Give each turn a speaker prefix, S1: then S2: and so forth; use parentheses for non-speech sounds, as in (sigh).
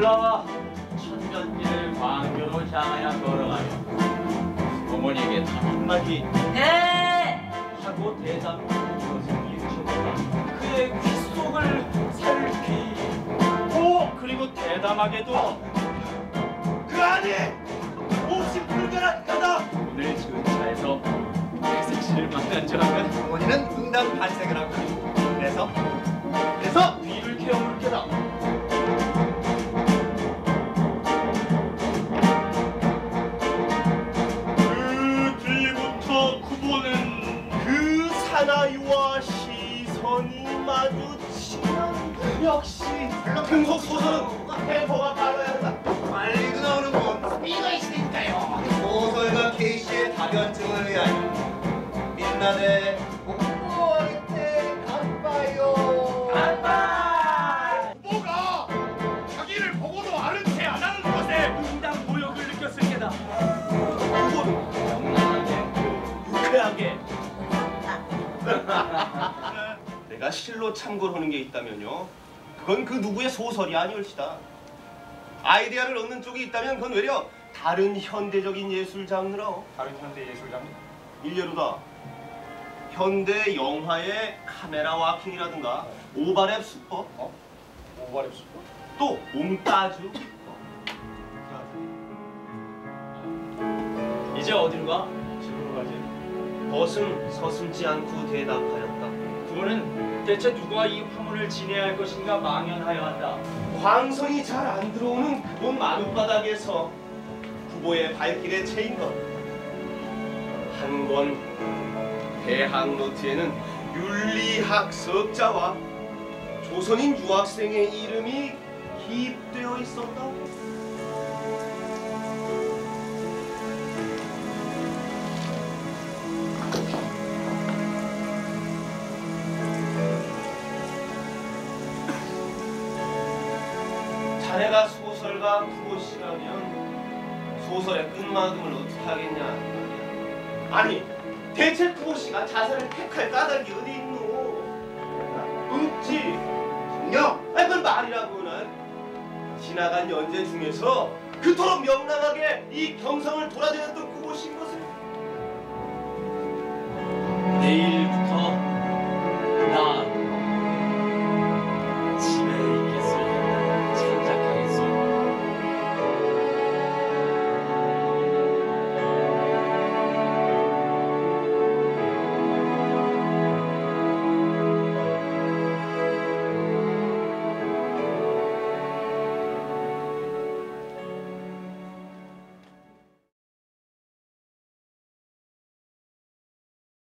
S1: 올라와 천년길을 광교로 향하여 걸어가며 어머니에게 단 한마디
S2: 네!
S1: 하고 대답을 것을 일쳐보다 그의 귀 속을 살피 오! 그리고 대담하게도 그 안이 몹시 불가락하다 오늘 그 주차에서 백색씨를 만난 줄 알면
S3: 어머니는 응답 발색을 하고
S1: 사나이와 시선이 마주치면 역시 금속 소설은 템포가 빨라야 한다
S3: 빨리 그 나오는군
S4: 이거 있으니까요.
S3: 소설가 K씨의 다변증을 위하여 민낯의 공부하게 가봐요.
S4: 뭐가? 자기를 보고도 아는 채안 하는 것에
S1: 응당 모욕을 느꼈을 게다. 구보는 명랑하게 유쾌하게 (laughs)
S5: 내가 실로 참고하는 게 있다면요. 그건 그 누구의 소설이 아니올시다. 아이디어를 얻는 쪽이 있다면 그건 외려 다른 현대적인 예술 장르로
S1: 다른 현대 예술 장르
S5: 일례로다. 현대 영화의 카메라 와킹이라든가 오바랩 수법,
S1: 오바랩 수법
S5: 또 몽따주.
S1: 이제 어디로 가?
S5: 벗은 서슴지 않고 대답하였다.
S1: 부모는 대체 누가 이 화문을 지내야 할 것인가 망연하여 한다
S5: 광선이 잘 안 들어오는 그곳 마룻바닥에서 후보의 발길에 채인 것. 한 권 대학 노트에는 윤리학 석자와 조선인 유학생의 이름이 기입되어 있었다. 자네가 소설가 후보 씨라면 소설의 끝마금을 어떻게 하겠냐. 아니 대체 후보 씨가 자살을 택할 까닭이 어디 있노? 없지.
S3: 정녕
S5: 아니 그건 말이라고는 지나간 연재 중에서 그토록 명랑하게 이 경성을 돌아다녔던 후보 씨인 것을